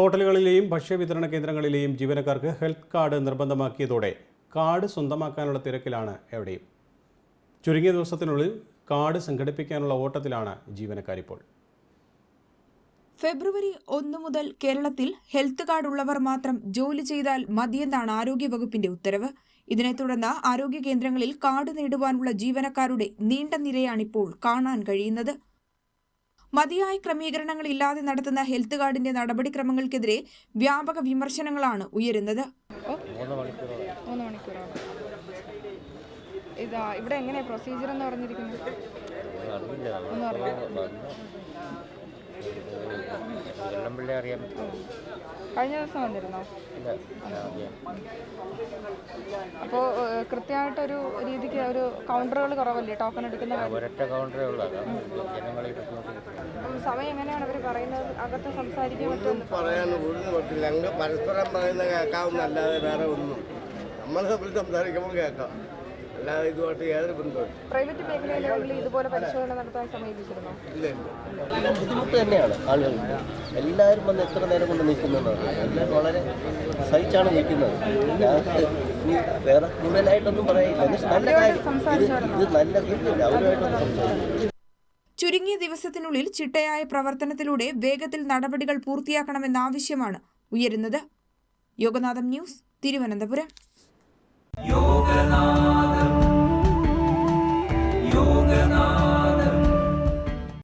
ഹോട്ടലുകളിലെയും ഭക്ഷ്യവിതരണ കേന്ദ്രങ്ങളിലെയും ജീവനക്കാർക്ക് ഹെൽത്ത് കാർഡ് നിർബന്ധമാക്കിയതോടെ കാർഡ് സ്വന്തമാക്കാനുള്ള തിരക്കിലാണ് എവിടെയും. ചുരുങ്ങിയ ദിവസത്തിനുള്ളിൽ കാർഡ് സംഘടിപ്പിക്കാനുള്ള ഓട്ടത്തിലാണ് ജീവനക്കാരിപ്പോൾ. ഫെബ്രുവരി ഒന്ന് മുതൽ കേരളത്തിൽ ഹെൽത്ത് കാർഡ് ഉള്ളവർ മാത്രം ജോലി ചെയ്താൽ മതിയെന്നാണ് ആരോഗ്യവകുപ്പിന്റെ ഉത്തരവ്. ഇതിനെ തുടർന്ന് ആരോഗ്യ കേന്ദ്രങ്ങളിൽ കാർഡ് നേടുവാനുള്ള ജീവനക്കാരുടെ നീണ്ട നിരയാണിപ്പോൾ കാണാൻ കഴിയുന്നത്. മതിയായ ക്രമീകരണങ്ങൾ ഇല്ലാതെ നടത്തുന്ന ഹെൽത്ത് കാർഡിന്റെ നടപടിക്രമങ്ങൾക്കെതിരെ വ്യാപക വിമർശനങ്ങളാണ് ഉയരുന്നത്. ഇതാ ഇവിടെ എങ്ങനെയാ പ്രൊസീജിയർ എന്ന് പറഞ്ഞിരിക്കുന്നത്? കഴിഞ്ഞ ദിവസം വന്നിരുന്നോ? അപ്പോൾ കൃത്യമായിട്ടൊരു രീതിക്ക് ഒരു കൗണ്ടറുകൾ കുറവല്ലേ? ടോക്കൺ എടുക്കുന്ന ഒരൊറ്റ കൗണ്ടറേ ഉള്ളൂ. ബുദ്ധിമുട്ടിക്കുന്നത് എങ്ങനെയാണ് അവർ പറയുന്നത്? അകത്ത് സംസാരിക്കാൻ പറ്റുമെന്ന് പറയാൻ ഒന്നും പറ്റില്ല അങ്ങ് പരസ്പരം പറയുന്ന കേൾക്കാവുന്നല്ലാതെ വേറെ ഒന്നും. നമ്മൾ തമ്മിൽ സംസാരിക്കുമ്പോൾ കേൾക്കാം. അല്ലാതെ ഇതുമായിട്ട് യാതൊരു ബന്ധവും പ്രൈവറ്റ് മേഖലയിലാണെങ്കിൽ ഇതുപോലെ പരിശോധന നടത്താൻ സമീപിച്ചിരുന്നോ? ഇല്ല ഇല്ല. ബുദ്ധിമുട്ട് തന്നെയാണ് ആളുകൾ. എല്ലാവരും വന്ന് എത്ര നേരം കൊണ്ട് നിൽക്കുന്നതാണ് എല്ലാവരും വളരെ സഹിച്ചാണ് നിൽക്കുന്നത്. ഇനി വേറെ കൂടുതലായിട്ടൊന്നും പറയില്ല. നല്ല കാര്യം. ഇത് ഇത് നല്ല കാര്യമില്ല അവരുമായിട്ടൊന്നും സംസാരിക്കും ചുരുങ്ങിയ ദിവസത്തിനുള്ളിൽ ചിട്ടയായ പ്രവർത്തനത്തിലൂടെ വേഗത്തിൽ നടപടികൾ പൂർത്തിയാക്കണമെന്ന ആവശ്യമാണ് ഉയരുന്നത്. യോഗനാഥം ന്യൂസ് തിരുവനന്തപുരം.